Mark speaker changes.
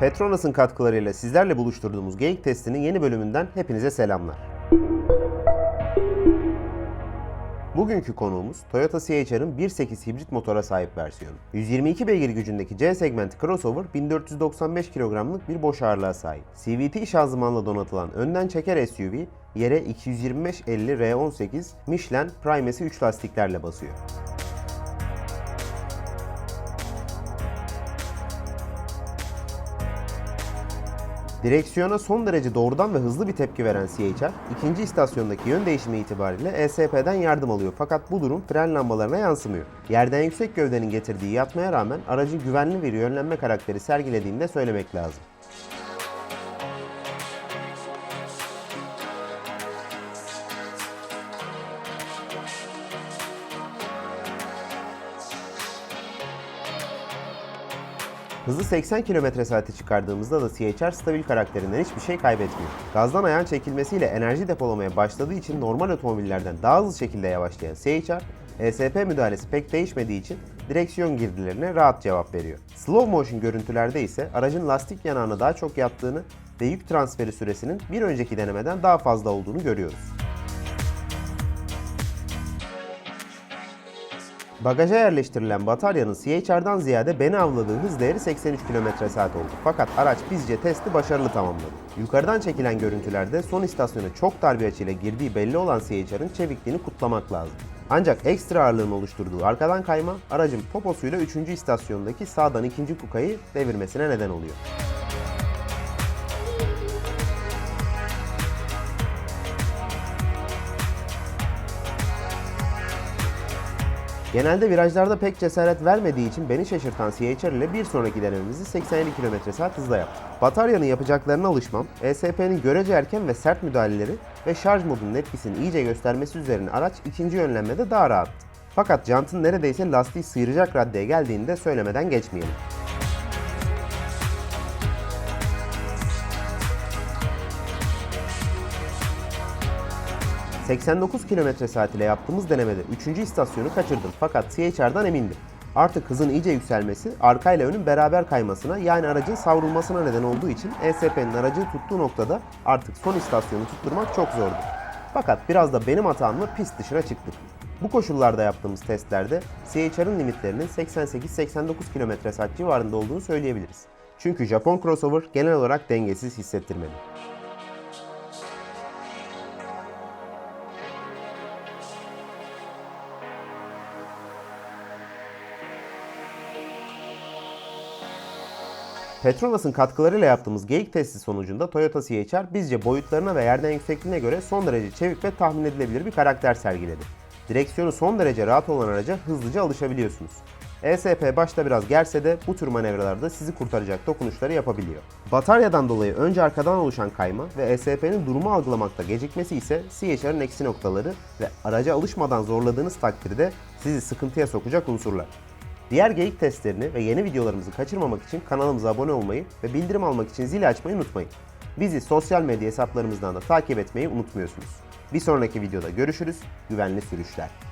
Speaker 1: Petronas'ın katkılarıyla sizlerle buluşturduğumuz Geyik Testi'nin yeni bölümünden hepinize selamlar. Bugünkü konuğumuz Toyota CHR'ın 1.8 hibrit motora sahip versiyonu. 122 beygir gücündeki C segmenti crossover 1495 kilogramlık bir boş ağırlığa sahip. CVT şanzımanla donatılan önden çeker SUV yere 225-50 R18 Michelin Primacy 3 lastiklerle basıyor. Direksiyona son derece doğrudan ve hızlı bir tepki veren CHR, ikinci istasyondaki yön değişimi itibariyle ESP'den yardım alıyor fakat bu durum fren lambalarına yansımıyor. Yerden yüksek gövdenin getirdiği yatmaya rağmen aracın güvenli bir yönlenme karakteri sergilediğini de söylemek lazım. Hızı 80 km saati çıkardığımızda da CHR stabil karakterinden hiçbir şey kaybetmiyor. Gazdan ayağın çekilmesiyle enerji depolamaya başladığı için normal otomobillerden daha hızlı şekilde yavaşlayan CHR, ESP müdahalesi pek değişmediği için direksiyon girdilerine rahat cevap veriyor. Slow motion görüntülerde ise aracın lastik yanağına daha çok yattığını ve yük transferi süresinin bir önceki denemeden daha fazla olduğunu görüyoruz. Bagaja yerleştirilen bataryanın CHR'dan ziyade beni avladığı hız değeri 83 km/s oldu. Fakat araç bizce testi başarılı tamamladı. Yukarıdan çekilen görüntülerde son istasyona çok dar bir açıyla girdiği belli olan CHR'ın çevikliğini kutlamak lazım. Ancak ekstra ağırlığın oluşturduğu arkadan kayma aracın poposuyla 3. istasyondaki sağdan 2. kukayı devirmesine neden oluyor. Genelde virajlarda pek cesaret vermediği için beni şaşırtan CHR ile bir sonraki denememizi 87 km/s hızla yaptık. Bataryanın yapacaklarına alışmam, ESP'nin görece erken ve sert müdahaleleri ve şarj modunun etkisini iyice göstermesi üzerine araç ikinci yönlenmede daha rahattı. Fakat jantın neredeyse lastiği sıyıracak raddeye geldiğini de söylemeden geçmeyelim. ...89 km saat ile yaptığımız denemede 3. istasyonu kaçırdım fakat CHR'dan emindim. Artık hızın iyice yükselmesi, arkayla önün beraber kaymasına yani aracın savrulmasına neden olduğu için ESP'nin aracı tuttuğu noktada artık son istasyonu tutturmak çok zordu. Fakat biraz da benim hatamla pist dışına çıktık. Bu koşullarda yaptığımız testlerde CHR'ın limitlerinin 88-89 km saat civarında olduğunu söyleyebiliriz. Çünkü Japon crossover genel olarak dengesiz hissettirmedi. Petronas'ın katkılarıyla yaptığımız geyik testi sonucunda Toyota CHR bizce boyutlarına ve yerden yüksekliğine göre son derece çevik ve tahmin edilebilir bir karakter sergiledi. Direksiyonu son derece rahat olan araca hızlıca alışabiliyorsunuz. ESP başta biraz gerse de bu tür manevralarda sizi kurtaracak dokunuşları yapabiliyor. Bataryadan dolayı önce arkadan oluşan kayma ve ESP'nin durumu algılamakta gecikmesi ise CHR'ın eksi noktaları ve araca alışmadan zorladığınız takdirde sizi sıkıntıya sokacak unsurlar. Diğer geyik testlerini ve yeni videolarımızı kaçırmamak için kanalımıza abone olmayı ve bildirim almak için zili açmayı unutmayın. Bizi sosyal medya hesaplarımızdan da takip etmeyi unutmuyorsunuz. Bir sonraki videoda görüşürüz. Güvenli sürüşler.